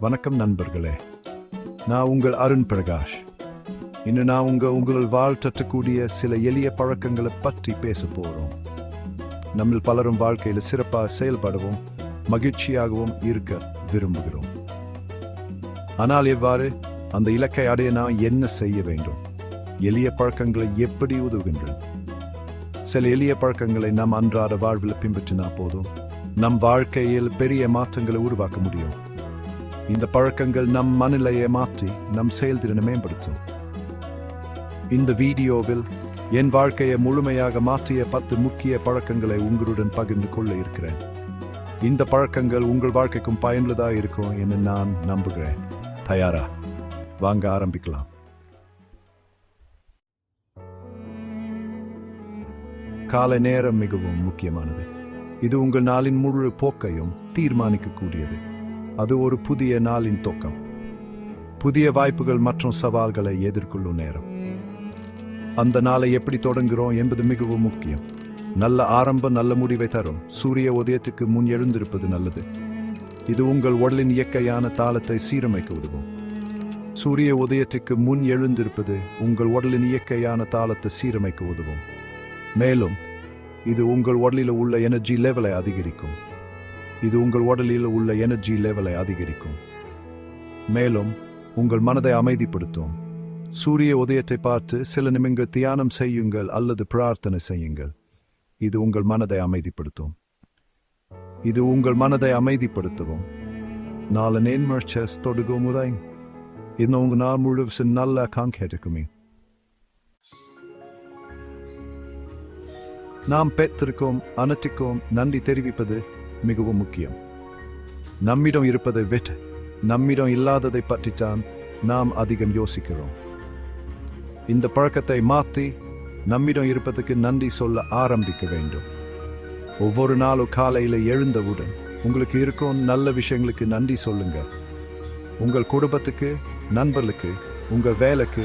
வணக்கம் நண்பர்களே. நான் உங்கள் அருண் பிரகாஷ். இன்று நான் உங்கள் உங்கள் வாழ்த்தக்கூடிய சில எளிய பழக்கங்களை பற்றி பேச போறோம். நம்ம பலரும் வாழ்க்கையில் சிறப்பாக செயல்படவும் மகிழ்ச்சியாகவும் இருக்க விரும்புகிறோம். ஆனால் எவ்வாறு அந்த இலக்கை அடைய நான் என்ன செய்ய வேண்டும்? எளிய பழக்கங்களை எப்படி உதவுகின்றன? சில எளிய பழக்கங்களை நாம் அன்றாட வாழ்வில் பின்பற்றினா போதும். நம் வாழ்க்கையில் பெரிய மாற்றங்களை உருவாக்க முடியும். இந்த பழக்கங்கள் நம் மனநிலையை மாற்றி நம் செயல்திறனை மேம்படுத்தும். இந்த வீடியோவில் என் வாழ்க்கையை முழுமையாக மாற்றிய பத்து முக்கிய பழக்கங்களை உங்களுடன் பகிர்ந்து கொள்ள இருக்கிறேன். இந்த பழக்கங்கள் உங்கள் வாழ்க்கைக்கும் பயனுள்ளதாக இருக்கும் என்று நான் நம்புகிறேன். தயாரா? வாங்க ஆரம்பிக்கலாம். காலை நேரம் மிகவும் முக்கியமானது. இது உங்கள் நாளின் முழு போக்கையும் தீர்மானிக்கக்கூடியது. அது ஒரு புதிய நாளின் தோக்கம் புதிய வாய்ப்புகள் மற்றும் சவால்களை எதிர்கொள்ளும் நேரம். அந்த நாளை எப்படி தொடங்குகிறோம் என்பது மிகவும் முக்கியம். நல்ல ஆரம்பம் நல்ல முடிவை தரும். சூரிய உதயத்துக்கு முன் எழுந்திருப்பது நல்லது. இது உங்கள் உடலின் இயற்கையான தாளத்தை சீரமைக்க உதவும். சூரிய உதயத்துக்கு முன் எழுந்திருப்பது உங்கள் உடலின் இயற்கையான தாளத்தை சீரமைக்க உதவும். மேலும் இது உங்கள் உடலில் உள்ள எனர்ஜி லெவலை அதிகரிக்கும். இது உங்கள் உடலில் உள்ள எனர்ஜி லெவலை அதிகரிக்கும். மேலும் உங்கள் மனதை அமைதிப்படுத்தும். சூரிய உதயத்தை பார்த்து சில நிமிடங்கள் தியானம் செய்யுங்கள் அல்லது பிரார்த்தனை செய்யுங்கள். இது உங்கள் மனதை அமைதிப்படுத்தும். இது உங்கள் மனதை அமைதிப்படுத்தவும். நாலு நேர்மர்ச்சஸ் தொடுகும் முறை இன்னும் உங்கள் நாள் முழுவதும் நல்ல காங்கேட்டுக்குமே நாம் பெற்றிருக்கோம் அனைத்துக்கும் நன்றி தெரிவிப்பது மிகவும் முக்கியம். நம்மிடம் இருப்பதை விட்டு நம்மிடம் இல்லாததை பற்றித்தான் நாம் அதிகம் யோசிக்கிறோம். இந்த பழக்கத்தை மாற்றி நம்மிடம் இருப்பதற்கு நன்றி சொல்ல ஆரம்பிக்க வேண்டும். ஒவ்வொரு நாளும் காலையில் எழுந்தவுடன் உங்களுக்கு இருக்கும் நல்ல விஷயங்களுக்கு நன்றி சொல்லுங்க உங்கள் குடும்பத்துக்கு நண்பர்களுக்கு உங்கள் வேலைக்கு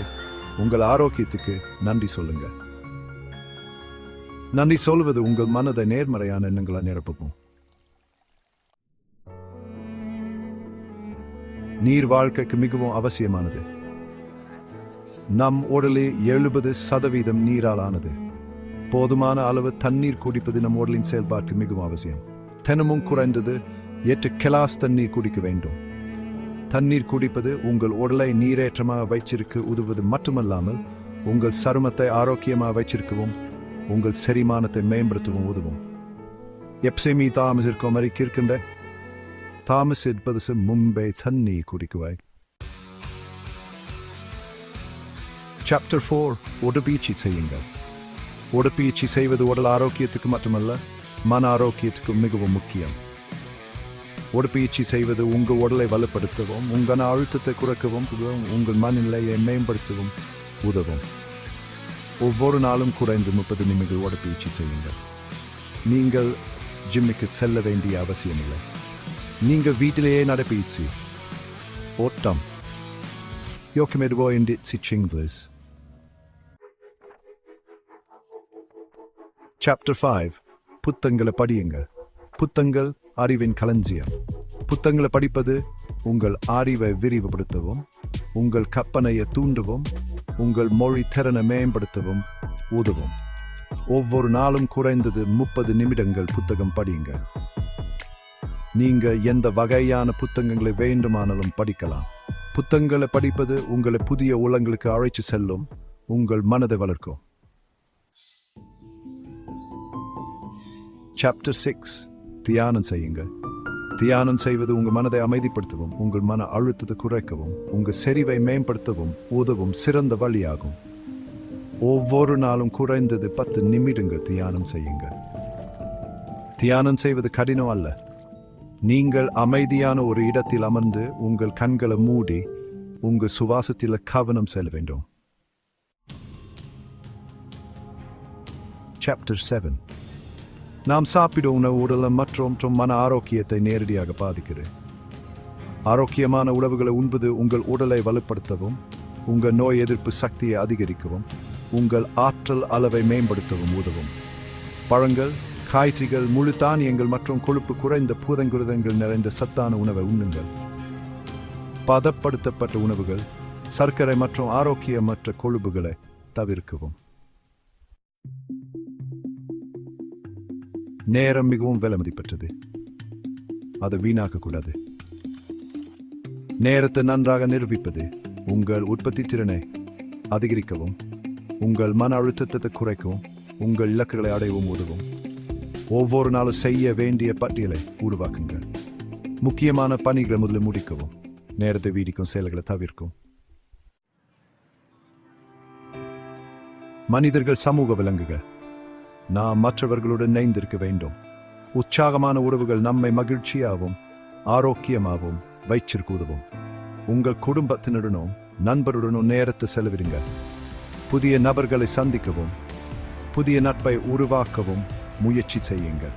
உங்கள் ஆரோக்கியத்துக்கு நன்றி சொல்லுங்க நன்றி சொல்வது உங்கள் மனதை நேர்மறையான எண்ணங்களை நிரப்பும். நீர் வாழ்க்கைக்கு மிகவும் அவசியமானது. நம் உடலில் எழுபது சதவீதம் நீரால் ஆனது போதுமான அளவு தண்ணீர் குடிப்பது நம் உடலின் செயல்பாட்டுக்கு மிகவும் அவசியம். தினமும் குறைந்தது எட்டு கிளாஸ் தண்ணீர் குடிக்க வேண்டும். தண்ணீர் குடிப்பது உங்கள் உடலை நீரேற்றமாக வைச்சிருக்க உதவுவது மட்டுமல்லாமல் உங்கள் சருமத்தை ஆரோக்கியமாக வைச்சிருக்கவும் உங்கள் செரிமானத்தை மேம்படுத்தவும் உதவும். எப்சேமி தாமஸ் இருக்கும் மாதிரி இருக்கின்ற தாமஸ் என்பது மும்பை தண்ணீர் குடிக்குவாய் சாப்டர் ஃபோர் உடற்பயிற்சி செய்யுங்கள் உடற்பயிற்சி செய்வது உடல் ஆரோக்கியத்துக்கு மட்டுமல்ல மன ஆரோக்கியத்துக்கு மிகவும் முக்கியம் உடற்பயிற்சி செய்வது உங்கள் உடலை வலுப்படுத்தவும் உங்கள் அழுத்தத்தை குறைக்கவும் உங்கள் மனநிலையை மேம்படுத்தவும் உதவும் ஒவ்வொரு நாளும் குறைந்து முப்பது நிமிடங்கள் உடற்பயிற்சி செய்யுங்கள் நீங்கள் ஜிம்முக்கு செல்ல வேண்டிய அவசியமில்லை நீங்கள் வீட்டிலேயே நடப்பீச்சு ஓட்டம் யோக்கியமெதுவோ என்று சிச்சிங்ஸ் சாப்டர் ஃபைவ் புத்தங்களை படியுங்கள் புத்தங்கள் அறிவின் களஞ்சியம் புத்தங்களை படிப்பது உங்கள் அறிவை விரிவுபடுத்தவும் உங்கள் கற்பனையை தூண்டவும் உங்கள் மொழி திறனை மேம்படுத்தவும் உதவும் ஒவ்வொரு நாளும் குறைந்தது முப்பது நிமிடங்கள் புத்தகம் படியுங்கள் நீங்க எந்த வகையான புத்தகங்களை வேண்டுமானாலும் படிக்கலாம். புத்தகங்களை படிப்பது உங்களை புதிய உலங்களுக்கு அழைத்து செல்லும் உங்கள் மனதை வளர்க்கும். சாப்டர் சிக்ஸ் தியானம் செய்யுங்கள். தியானம் செய்வது உங்கள் மனதை அமைதிப்படுத்தவும் உங்கள் மன அழுத்தத்தை குறைக்கவும் உங்கள் செறிவை மேம்படுத்தவும் உதவும் சிறந்த வழியாகும். ஒவ்வொரு நாளும் குறைந்தது பத்து நிமிடங்கள் தியானம் செய்யுங்கள். தியானம் செய்வது கடினம் அல்ல. நீங்கள் அமைதியான ஒரு இடத்தில் அமர்ந்து உங்கள் கண்களை மூடி உங்கள் சுவாசத்தில் கவனம் செல்ல வேண்டும். சாப்டர் செவன் நாம் சாப்பிடும் உணவு உடலை மற்றொன்றும் மற்றும் மன ஆரோக்கியத்தை நேரடியாக பாதிக்கிறது ஆரோக்கியமான உணவுகளை உண்பது உங்கள் உடலை வலுப்படுத்தவும் உங்கள் நோய் எதிர்ப்பு சக்தியை அதிகரிக்கவும் உங்கள் ஆற்றல் அளவை மேம்படுத்தவும் உதவும். பழங்கள் காய்கறிகள் முழு தானியங்கள் மற்றும் கொழுப்பு குறைந்த பூதங்குருதங்கள் நிறைந்த சத்தான உணவை உண்ணுங்கள். பதப்படுத்தப்பட்ட உணவுகள் சர்க்கரை மற்றும் ஆரோக்கியமற்ற கொழுப்புகளை தவிர்க்கவும். நேரம் மிகவும் விலை மதிப்பற்றது. அதை வீணாக்கக்கூடாது. நேரத்தை நன்றாக நிரூபிப்பது உங்கள் உற்பத்தி திறனை அதிகரிக்கவும் உங்கள் மன அழுத்தத்தை குறைக்கவும் உங்கள் இலக்குகளை அடையவும் உதவும். ஒவ்வொரு நாளும் செய்ய வேண்டிய பட்டியலை உருவாக்குங்கள். முக்கியமான பணிகளை முதலில் முடிக்கவும். நேரத்தை வீடிக்கும் செயல்களை தவிர்க்கும் மனிதர்கள் சமூக விலங்குகள். நாம் மற்றவர்களுடன் இணைந்திருக்க வேண்டும். உற்சாகமான உறவுகள் நம்மை மகிழ்ச்சியாகவும் ஆரோக்கியமாகவும் வைச்சிருக்க உதவும் உங்கள் குடும்பத்தினருடனும் நண்பருடனும் நேரத்தை செலவிடுங்கள். புதிய நபர்களை சந்திக்கவும். புதிய நட்பை உருவாக்கவும். முயற்சி செய்யுங்கள்.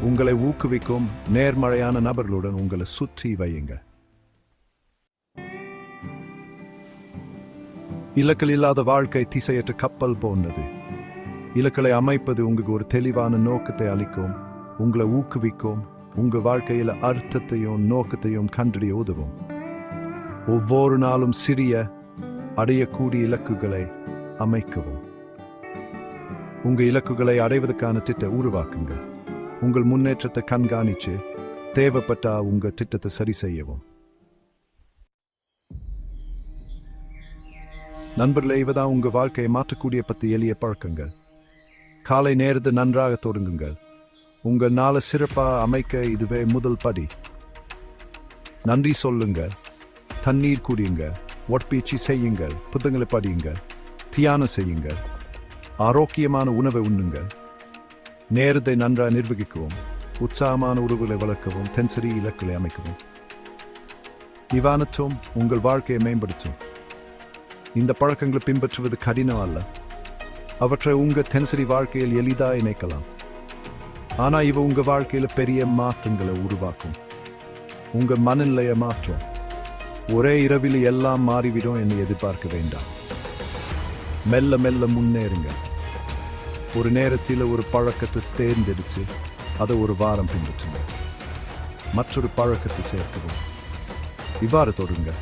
உங்களை ஊக்குவிக்கும் நேர்மறையான நபர்களுடன் உங்களை சுற்றி வையுங்க இலக்கள் இல்லாத வாழ்க்கை திசையற்ற கப்பல் போன்றது. இலக்களை அமைப்பது உங்களுக்கு ஒரு தெளிவான நோக்கத்தை அளிக்கும். உங்களை ஊக்குவிக்கும் உங்க வாழ்க்கையில அர்த்தத்தையும் நோக்கத்தையும் கண்டறிய உதவும். ஒவ்வொரு நாளும் சிறிய அடையக்கூடிய இலக்குகளை அமைக்கவும். உங்கள் இலக்குகளை அடைவதற்கான திட்ட உருவாக்குங்க. உங்கள் முன்னேற்றத்தை கண்காணித்து தேவைப்பட்டா உங்கள் திட்டத்தை சரி செய்யவும். நண்பர்களே இவதான் உங்கள் வாழ்க்கையை மாற்றக்கூடிய பத்து எளிய பழக்கங்கள். காலை நேரத்து நன்றாக தொடங்குங்கள் உங்கள் நாளை சிறப்பாக அமைக்க இதுவே முதல் படி. நன்றி சொல்லுங்க. தண்ணீர் குடியுங்க ஒட்பீச்சு செய்யுங்கள். புத்தகங்களை படியுங்கள். தியானம் செய்யுங்கள். ஆரோக்கியமான உணவை உண்ணுங்க நேரத்தை நன்றாக நிர்வகிக்கவும் உற்சாகமான உறவுகளை வளர்க்கவும் தென்சரி இலக்குகளை அமைக்கவும். இவானத்தும் உங்கள் வாழ்க்கையை மேம்படுத்தும். இந்த பழக்கங்களை பின்பற்றுவது கடினம் அல்ல. அவற்றை உங்க தென்சரி வாழ்க்கையில் எளிதாக இணைக்கலாம். ஆனா இவ உங்க வாழ்க்கையில பெரிய மாற்றங்களை உருவாக்கும். உங்க மனநிலையை மாற்றும். ஒரே இரவில் எல்லாம் மாறிவிடும் என்று எதிர்பார்க்க வேண்டாம். மெல்ல மெல்ல முன்னேறுங்க. ஒரு நேரத்தில் ஒரு பழக்கத்தை தேர்ந்தெடுத்து அதை ஒரு வாரம் பின்பற்றுங்க. மற்றொரு பழக்கத்தை சேர்க்கவும். இவ்வாறு தொடருங்க.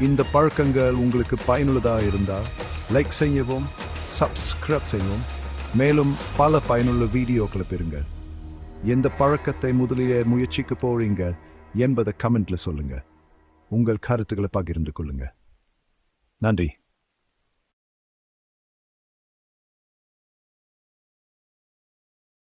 இந்த பழக்கங்கள் உங்களுக்கு பயனுள்ளதாக இருந்தால் லைக் செய்யவும் சப்ஸ்கிரைப் செய்யவும் மேலும் பல பயனுள்ள வீடியோக்களை பெறுங்க. எந்த பழக்கத்தை முதலிலே முயற்சிக்க போறீங்க என்பதை கமெண்ட்ல சொல்லுங்க. உங்கள் கருத்துக்களை பகிர்ந்து கொள்ளுங்க. நன்றி.